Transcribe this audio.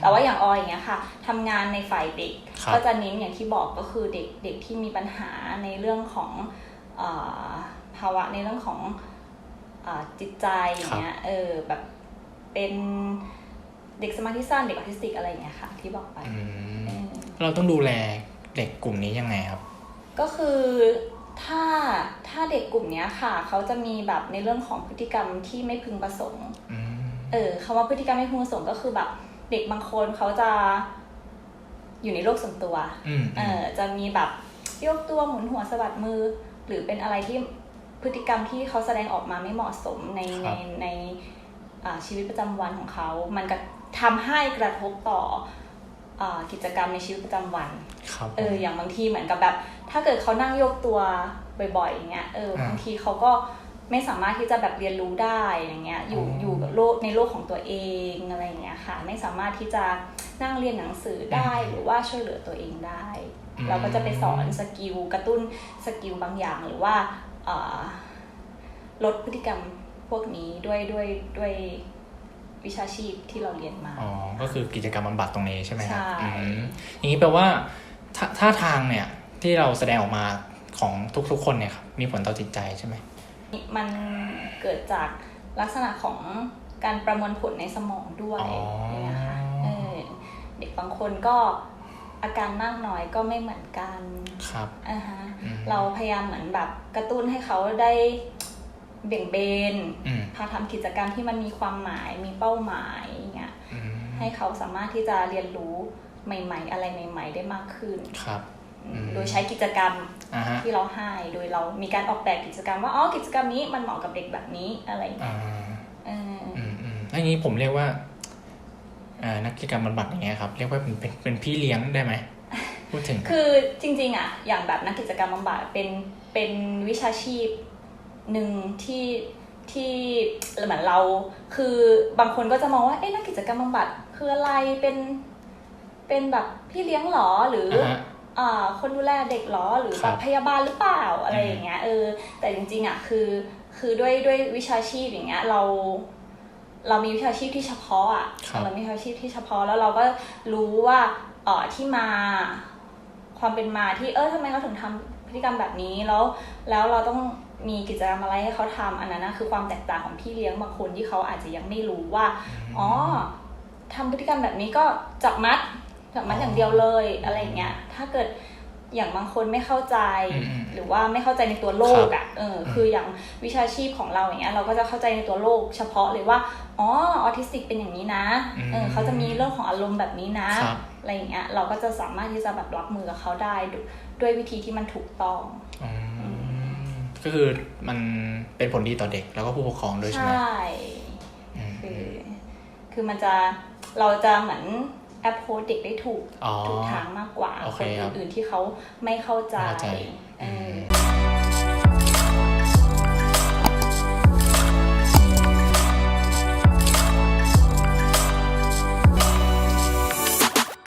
แต่ว่าอย่างออยอย่างเงี้ยค่ะทำงานในฝ่ายเด็กครับก็จะเน้นอย่างที่บอกก็คือเด็กเด็กที่มีปัญหาในเรื่องของเออภาวะในเรื่องของเออจิตใจอย่างเงี้ยเออแบบเป็นเด็กสมาธิสั้นเด็กออทิสติกอะไรอย่างเงี้ยค่ะ ที่บอกไปอืมเออเราต้องดูแลเด็กกลุ่มนี้ยังไงครับ ก็คือถ้าถ้าเด็กกลุ่มเนี้ยค่ะ เขาจะมีแบบในเรื่องของพฤติกรรมที่ไม่พึงประสงค์อืมเออคำว่าพฤติกรรมไม่พึงประสงค์ก็คือแบบ เด็กบางคนเขาจะอยู่ในโลกส่วนตัวอืมเออจะมีแบบยกตัวหมุนหัวสะบัดมือ หรือเป็นอะไรที่พฤติกรรมที่เขาแสดงออกมาไม่เหมาะสมในในในอ่าชีวิตประจำวันของเขา มันก็ทำให้กระทบต่ออากิจกรรมในชีวิตประจำวันครับเออ อย่างบางทีเหมือนกับแบบ ถ้าเกิดเขานั่งโยกตัวบ่อยๆอย่างเงี้ย เอออ่าบางทีเขาก็ ไม่สามารถที่จะแบบเรียนรู้ได้อย่างเงี้ยอยู่อ๋อออยู่กับโลกในโลกของตัวเองอะไรอย่างเงี้ยค่ะ ไม่สามารถที่จะนั่งเรียนหนังสือได้อืมหรือว่าช่วยเหลือตัวเองได้อืมเราก็จะไปสอนสกิลกระตุ้นสกิลบางอย่างหรือว่าเอ่อลดพฤติกรรมพวกนี้ด้วยด้วยด้วยวิชาชีพที่เราเรียนมา อ๋อ ก็คือกิจกรรมบำบัดตรงนี้ใช่ไหมครับใช่อืมอย่างนี้แปลว่าถ้าท่าทางเนี่ยที่เราแสดงออกมาของทุกๆคนเนี่ยครับมีผลต่อจิตใจใช่ไหม มันเกิดจากลักษณะของการประมวลผลในสมองด้วยอ๋ออย่างเงี้ยค่ะเออเด็กบางคนก็อาการมากน้อยก็ไม่เหมือนกันครับอ่าฮะอืมเราพยายามเหมือนแบบกระตุ้นให้เขาได้เบี่ยงเบนอืมพาทำกิจกรรมที่มันมีความหมายมีเป้าหมายอย่างเงี้ยอืมให้เขาสามารถที่จะเรียนรู้ใหม่ ๆ อะไรใหม่ ๆ ได้มากขึ้นครับอืม โดยใช้กิจกรรมอ่าฮะที่เราให้โดยเรามีการออกแบบกิจกรรมว่าอ๋อกิจกรรมนี้มันเหมาะกับเด็กแบบนี้อะไรอย่างเงี้อ่ายเอออืมอืมอันนี้ผมเรียกว่าอ่านักกิจกรรมบำบัดอย่างเงี้ยครับเรียกว่าเป็นเป็นเป็นพี่เลี้ยงได้ไหมพูดถึง คือจริง ๆอะอย่างแบบนักกิจกรรมบำบัดเป็นเป็นวิชาชีพหนึ่งที่ที่เหมือนเรา คือบางคนก็จะมองว่าเอ๊ะนักกิจกรรมบำบัดคืออะไรเป็นเป็นแบบพี่เลี้ยงหรอหรืออ่าฮะอ่า คนดูแลเด็กเหรอหรือคแบรับบพยาบาลหรือเปล่าอะไรอย่างเงี้ยเออแต่จริงๆอะคือคือด้วยด้วยวิชาชีพอย่างเงี้ยเรา เรามีวิชาชีพที่เฉพาะอะครับเรามีวิชาชีพที่เฉพาะแล้วเราก็รู้ว่าเออที่มาความเป็นมาที่เออทำไมเขาถึงทำพฤติกรรมแบบนี้แล้วแล้วเราต้องมีกิจกรรมอะไรให้เขาทำอันนั้นนะคือความแตกต่างของพี่เลี้ยงบางคนที่เขาอาจจะยังไม่รู้ว่าอ๋อทำพฤติกรรมแบบนี้ก็จับมัด จับมัดอย่างเดียวเลยอะไรอย่างเงี้ย ถ้าเกิดอย่างบางคนไม่เข้าใจอืมอืมหรือว่าไม่เข้าใจในตัวโลกอะเอออมคืออย่างวิชาชีพของเราอย่างเงี้ยเราก็จะเข้าใจในตัวโลก เฉพาะเลยว่าอ๋อออทิสติกเป็นอย่างนี้นะเออเขาจะมีเรื่องของอารมณ์แบบนี้นะครับอะไรอย่างเงี้ยเราก็จะสามารถที่จะแบบรับมือกับเขาได้ดด้วยวิธีที่มันถูกต้องอืมก็คือมันเป็นผลดีต่อเด็กแล้วก็ผู้ปกครองด้วยใช่ไหมใช่อืมคือคือมันจะเราจะเหมือน แอปโพสเด็กได้ถูกอ๋อถูกทางมากกว่าโอเคคนครับอื่นๆที่เขาไม่เข้าใจ